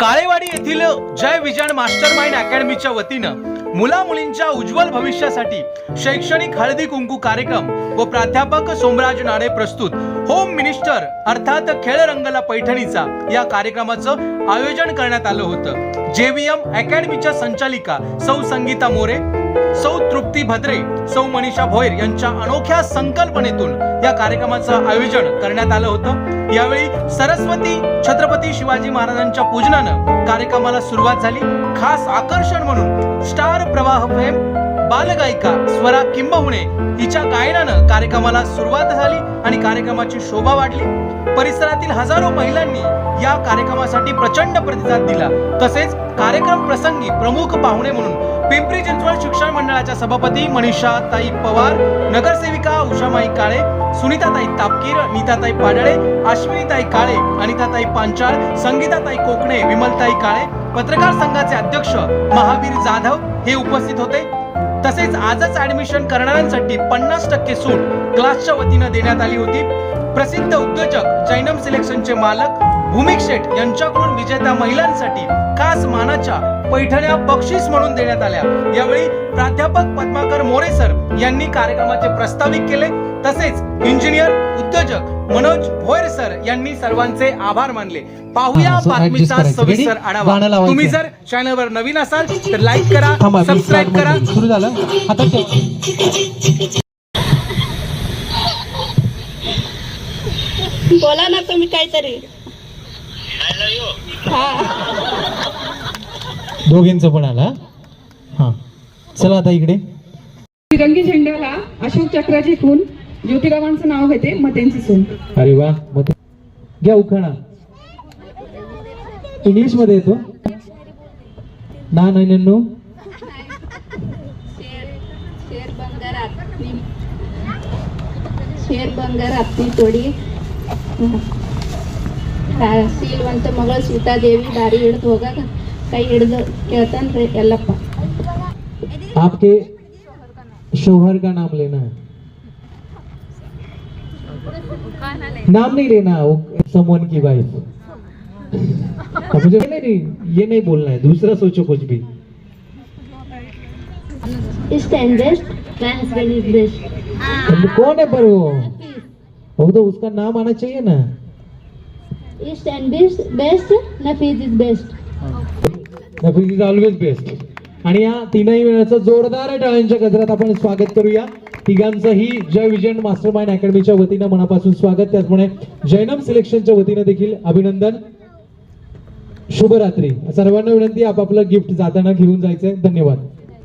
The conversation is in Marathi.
काळेवाडी येथील जय विजन मास्टर माइंड अकॅडमीच्या वतीनं मुला मुलींच्या उज्ज्वल भविष्यासाठी शैक्षणिक हळदी कुंकू कार्यक्रम व प्राध्यापक सोमराज नाडे प्रस्तुत. होम मिनिस्टर अर्थात खेळ रंगला पैठणीचा या कार्यक्रमाचं आयोजन करण्यात आलं होतं. जेवीएम अकॅडमीच्या संचालिका सौ संगीता मोरे सौ तृप्ती भद्रे सौ मनीषा भोयर यांच्या अनोख्या संकल्पनेतून या कार्यक्रमाचं आयोजन करण्यात आलं होतं. यावेळी सरस्वती छत्रपती शिवाजी महाराजांच्या पूजनानं कार्यक्रमाला सुरुवात झाली. खास आकर्षण म्हणून स्टार प्रवाह फेम बालगायिका स्वरा किंबहुणे हिच्या गायनानं कार्यक्रमाला सुरुवात झाली आणि कार्यक्रमाची शोभा वाढली. परिसरातील हजारो महिलांनी या कार्यक्रमासाठी प्रचंड प्रतिसाद दिला. तसेच कार्यक्रम प्रसंगी प्रमुख पाहुणे म्हणून पिंपरी चिंचवड शिक्षण मंडळाच्या सभापती मनीषा ताई पवार नगरसेविका उषामाई काळे सुनीताताई तापकीर नीताताई पाडळे अश्विनीताई काळे अनिताताई पांचाळ संगीताताई कोकणे विमलताई काळे पत्रकार संघाचे अध्यक्ष महावीर जाधव हे उपस्थित होते. तसेच आजच ऍडमिशन करणाऱ्यांसाठी पन्नास टक्के सूट क्लासच्या वतीनं देण्यात आली होती. प्रसिद्ध उद्योजक जैनम सिलेक्शनचे मालक भूमिक शेठ यांच्याकडून विजेत्या महिलांसाठी खास मानाच्या पैठण्या बक्षीस म्हणून देण्यात आल्या. यावेळी प्राध्यापक पद्माकर मोरे सर यांनी कार्यक्रमाचे प्रस्तावित केले. तसेच इंजिनियर उद्योजक मनोज भोयर सर यांनी सर्वांचे आभार मानले पाहूया बातमीचा. सविस्तर? आढावा. तुम्ही जर चॅनलवर नवीन असाल तर लाईक करा सबस्क्राईब करा. सुरू झालं ठेव. बोला ना तुम्ही काहीतरी हा दोघींचं पण आला हा चला आता इकडे तिरंगी झेंड्याला अशोक चक्राची खून ज्योतिरावांचं नाव घेते मग त्यांची सून अरे वा मग ते- घ्या उखाणा इंग्लिश मध्ये येतो ना नैन्याण्णव शेर बंगार आत्ती शेर बंगार आत्ती तोडी ಸೀಲ್ವಂತ ಮಗಳು ಸೀತಾದೇವಿ ದಾರಿ ಹಿಡಿದು ಹೋಗಾಗ ಕೈ ಹಿಡಿದು ಕೇಳ್ತಾನ್ರಿ ಎಲ್ಲಪ್ಪ आपके शोहर का नाम लेना है नाम नहीं लेना समवन की वाइफ मुझे नहीं नहीं ये नहीं बोलना है दूसरा सोचो कुछ भी। कौन है पर वो? वो तो उसका नाम आना चाहिए ना। East and best best Nafees is best Nafees is always best आणि या तीनही वेळाचं जोरदार टाळ्यांच्या गजरात आपण स्वागत करूया. तिघांचंही जय विजयन मास्टर माइंड अकॅडमीच्या वतीनं मनापासून स्वागत. त्याचप्रमाणे जैनम सिलेक्शनच्या वतीनं देखील अभिनंदन. शुभरात्री. सर्वांना विनंती आपापलं गिफ्ट जाताना घेऊन जायचंय. धन्यवाद.